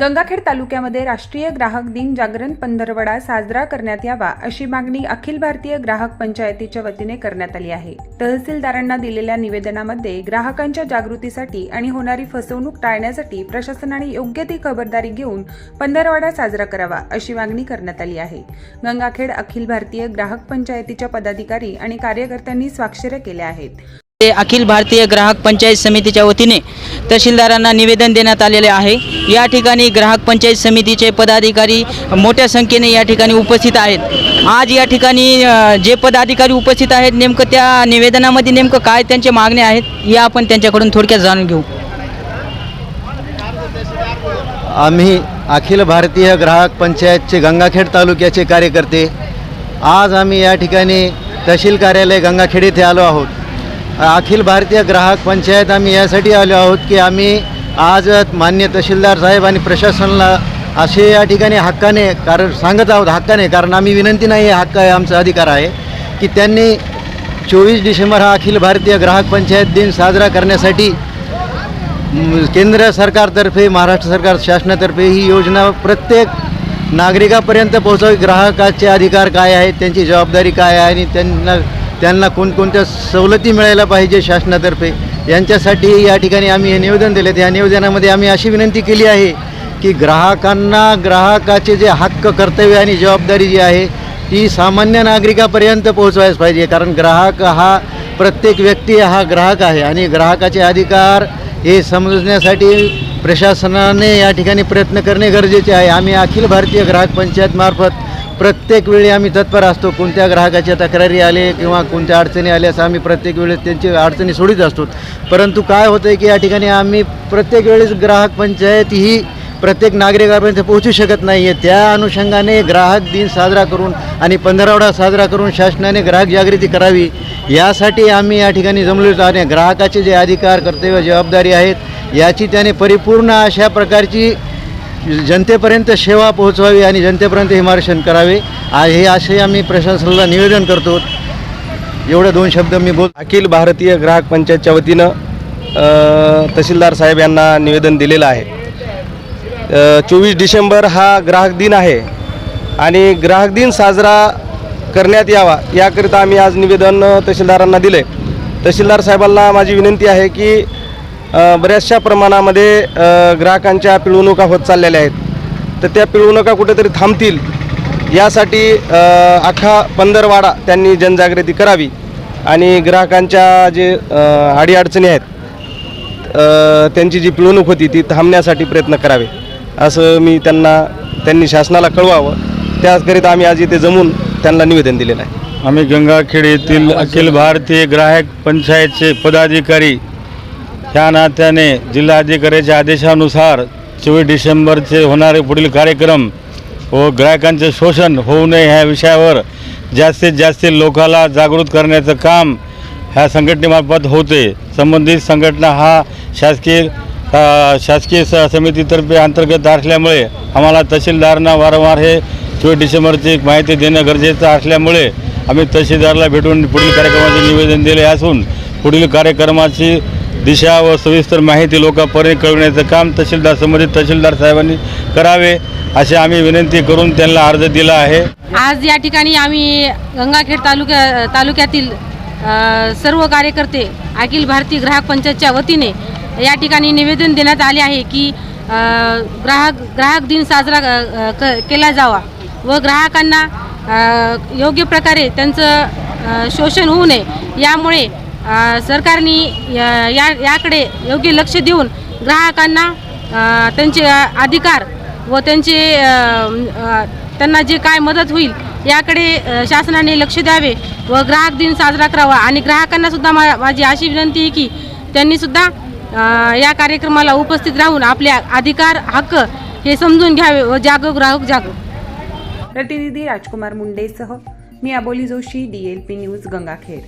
गंगाखेड तालुक्यामध्ये राष्ट्रीय ग्राहक दिन जागरण पंधरवडा साजरा करण्यात यावा अशी मागणी अखिल भारतीय ग्राहक पंचायतीच्या वतीने करण्यात आली आहे. तहसीलदारांना दिलेल्या निवेदनामध्ये ग्राहकांच्या जागृतीसाठी आणि होणारी फसवणूक टाळण्यासाठी प्रशासनाने योग्य ती खबरदारी घेऊन पंधरवडा साजरा करावा अशी मागणी करण्यात आली आहे. गंगाखेड अखिल भारतीय ग्राहक पंचायतीच्या पदाधिकारी आणि कार्यकर्त्यांनी स्वाक्षऱ्या केल्या आहेत. ते अखिल भारतीय ग्राहक पंचायत समितीच्या वतीने तहसीलदारांना निवेदन देण्यात आलेले आहे. या ठिकाणी ग्राहक पंचायत समितीचे पदाधिकारी मोठ्या संख्येने या ठिकाणी उपस्थित आहेत. आज या ठिकाणी जे पदाधिकारी उपस्थित आहेत नेमकं त्या निवेदनामध्ये नेमकं काय त्यांचे मागणे आहेत या आपण त्यांच्याकडून थोडक्यात जाणून घेऊ. आम्ही अखिल भारतीय ग्राहक पंचायतचे गंगाखेड तालुक्याचे कार्यकर्ते. आज आम्ही या ठिकाणी तहसील कार्यालय गंगाखेड येथे आलो आहोत. अखिल भारतीय ग्राहक पंचायत आम्ही यासाठी आलो आहोत की आम्ही आज मान्य तहसीलदार साहेब आणि प्रशासनाला असे या ठिकाणी हक्काने कारण सांगत आहोत हक्काने कारण आम्ही विनंती नाही आहे हक्क आहे आमचा अधिकार आहे की त्यांनी चोवीस डिसेंबर हा अखिल भारतीय ग्राहक पंचायत दिन साजरा करण्यासाठी केंद्र सरकारतर्फे महाराष्ट्र सरकार शासनातर्फे ही योजना प्रत्येक नागरिकापर्यंत पोहोचावी. ग्राहकाचे अधिकार काय आहेत त्यांची जबाबदारी काय आहे आणि त्यांना त्यांना कोणकोणत्या सवलती मिळायला पाहिजे शासनातर्फे यांच्यासाठी या ठिकाणी आम्ही हे निवेदन दिले या निवेदनामध्ये आम्ही अशी विनंती केली आहे की ग्राहकांना ग्राहकाचे जे हक्क कर्तव्य आणि जबाबदारी जी आहे ती सामान्य नागरिकापर्यंत पोहोचवायच पाहिजे. कारण ग्राहक हा प्रत्येक व्यक्ती हा ग्राहक आहे आणि ग्राहकाचे अधिकार हे समजण्यासाठी प्रशासनाने या ठिकाणी प्रयत्न करणे गरजेचे आहे. आम्ही अखिल भारतीय ग्राहक पंचायतमार्फत प्रत्येक वेळी आम्ही तत्पर असतो कोणत्या ग्राहकाच्या तक्रारी आले किंवा कोणत्या अडचणी आल्या असं आम्ही प्रत्येक वेळेस त्यांची अडचणी सोडित असतो. परंतु काय होतं आहे की या ठिकाणी आम्ही प्रत्येक वेळेस ग्राहक पंचायत ही प्रत्येक नागरिकापर्यंत पोहोचू शकत नाही आहे त्या अनुषंगाने ग्राहक दिन साजरा करून आणि पंधरावडा साजरा करून शासनाने ग्राहक जागृती करावी. यासाठी आम्ही या ठिकाणी जमलेलो आणि ग्राहकाचे जे अधिकार कर्तव्य जबाबदारी आहेत याची त्याने परिपूर्ण अशा प्रकारची जनतेपर्यंत सेवा पोहोचवावी आणि जनतेपर्यंत हे मार्गदर्शन करावे. हे असे आम्ही प्रशासनाला निवेदन करतो. एवढे दोन शब्द मी बोल अखिल भारतीय ग्राहक पंचायतच्या वतीनं तहसीलदार साहेब यांना निवेदन दिलेलं आहे. चोवीस डिसेंबर हा ग्राहक दिन आहे आणि ग्राहक दिन साजरा करण्यात यावा याकरिता आम्ही आज निवेदन तहसीलदारांना दिले तहसीलदार साहेबांना माझी विनंती आहे की बऱ्याचशा प्रमाणामध्ये ग्राहकांच्या पिळवणुका होत चाललेल्या आहेत. तर त्या पिळवणुका कुठेतरी थांबतील यासाठी अख्खा पंधरवाडा त्यांनी जनजागृती करावी आणि ग्राहकांच्या जे अडीअडचणी आहेत त्यांची जी पिळवणूक होती ती थांबण्यासाठी प्रयत्न करावे. असं मी त्यांना त्यांनी शासनाला कळवावं. त्याकरिता आम्ही आज इथे जमून त्यांना निवेदन दिलेलं आहे. आम्ही गंगाखेड येथील अखिल भारतीय ग्राहक पंचायतचे पदाधिकारी त्या नात्याने जिल्हाधिकाऱ्याच्या आदेशानुसार चोवीस डिसेंबरचे होणारे पुढील कार्यक्रम व ग्राहकांचे शोषण होऊ नये ह्या विषयावर जास्तीत जास्त लोकाला जागृत करण्याचं काम ह्या संघटनेमार्फत होते. संबंधित संघटना हा शासकीय शासकीय स समितीतर्फे अंतर्गत असल्यामुळे आम्हाला तहसीलदारांना वारंवार हे चोवीस डिसेंबरची माहिती देणं गरजेचं असल्यामुळे आम्ही तहसीलदारला भेटून पुढील कार्यक्रमाचे निवेदन दिले असून पुढील कार्यक्रमाची दिशा व सविस्तर माहिती लोकांपर्यंत कळविण्याचं काम तहसीलदार संबंधित तहसीलदार साहेबांनी करावे अशी आम्ही विनंती करून त्यांना अर्ज दिला आहे. आज या ठिकाणी आम्ही गंगाखेड तालुक्या तालुक्यातील सर्व कार्यकर्ते अखिल भारतीय ग्राहक पंचायतच्या वतीने या ठिकाणी निवेदन देण्यात आले आहे की ग्राहक ग्राहक दिन साजरा क केला जावा व ग्राहकांना योग्य प्रकारे त्यांचं शोषण होऊ नये यामुळे सरकारने या या- याकडे योग्य लक्ष देऊन ग्राहकांना त्यांचे अधिकार व त्यांचे त्यांना जे काय मदत होईल याकडे शासनाने लक्ष द्यावे व ग्राहक दिन साजरा करावा. आणि ग्राहकांनासुद्धा मा माझी अशी विनंती आहे की त्यांनीसुद्धा या कार्यक्रमाला उपस्थित राहून आपले अधिकार हक्क हे समजून घ्यावे व जागो ग्राहक जागो. प्रतिनिधी राजकुमार मुंडेसह मी Aboli Joshi D L P news Gangakhed.